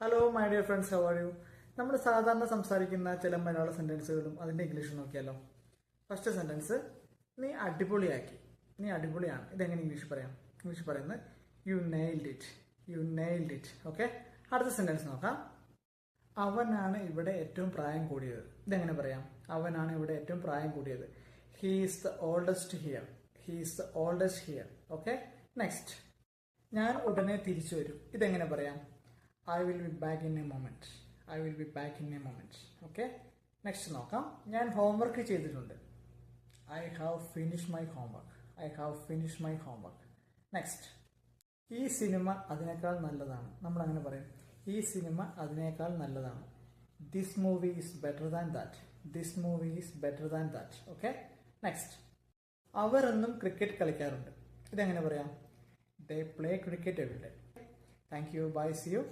Hello my dear friends how are you നമ്മൾ സാധാരണ സംസാരിക്കുന്ന ചില മലയാള സെന്റൻസുകളും അതിന്റെ ഇംഗ്ലീഷ് നോക്കിയാലോ? ഫസ്റ്റ് സെന്റൻസ് നീ അടിപൊളിയാക്കി. നീ അടിപൊളിയാണ്. ഇതെങ്ങനെ ഇംഗ്ലീഷ് പറയാം? ഇംഗ്ലീഷ് പറയുന്നത് you nailed it you nailed it okay അടുത്ത സെന്റൻസ് നോക്കാം. അവനാണ് ഇവിടെ ഏറ്റവും പ്രായം കൂടിയത്. ഇതെങ്ങനെ പറയാം? അവനാണ് ഇവിടെ ഏറ്റവും പ്രായം കൂടിയത്. He is the oldest here he is the oldest here okay next ഞാൻ ഉടനെ തിരിച്ചു വരും. ഇതെങ്ങനെ പറയാം? I will be back in a moment I will be back in a moment okay next നോക്കാം. ഞാൻ ഹോംവർക്ക് ചെയ്തിട്ടുണ്ട്. I have finish my homework I have finish my homework next ഈ സിനിമ അതിനേക്കാൾ നല്ലതാണ്. നമ്മൾ അങ്ങനെ പറയും. ഈ സിനിമ അതിനേക്കാൾ നല്ലതാണ്. This movie is better than that this movie is better than that okay next അവർ എന്നും ക്രിക്കറ്റ് കളിക്കാറുണ്ട്. ഇതെങ്ങനെ പറയാം? ദേ പ്ലേ ക്രിക്കറ്റ് എവിടെ thank you bye see you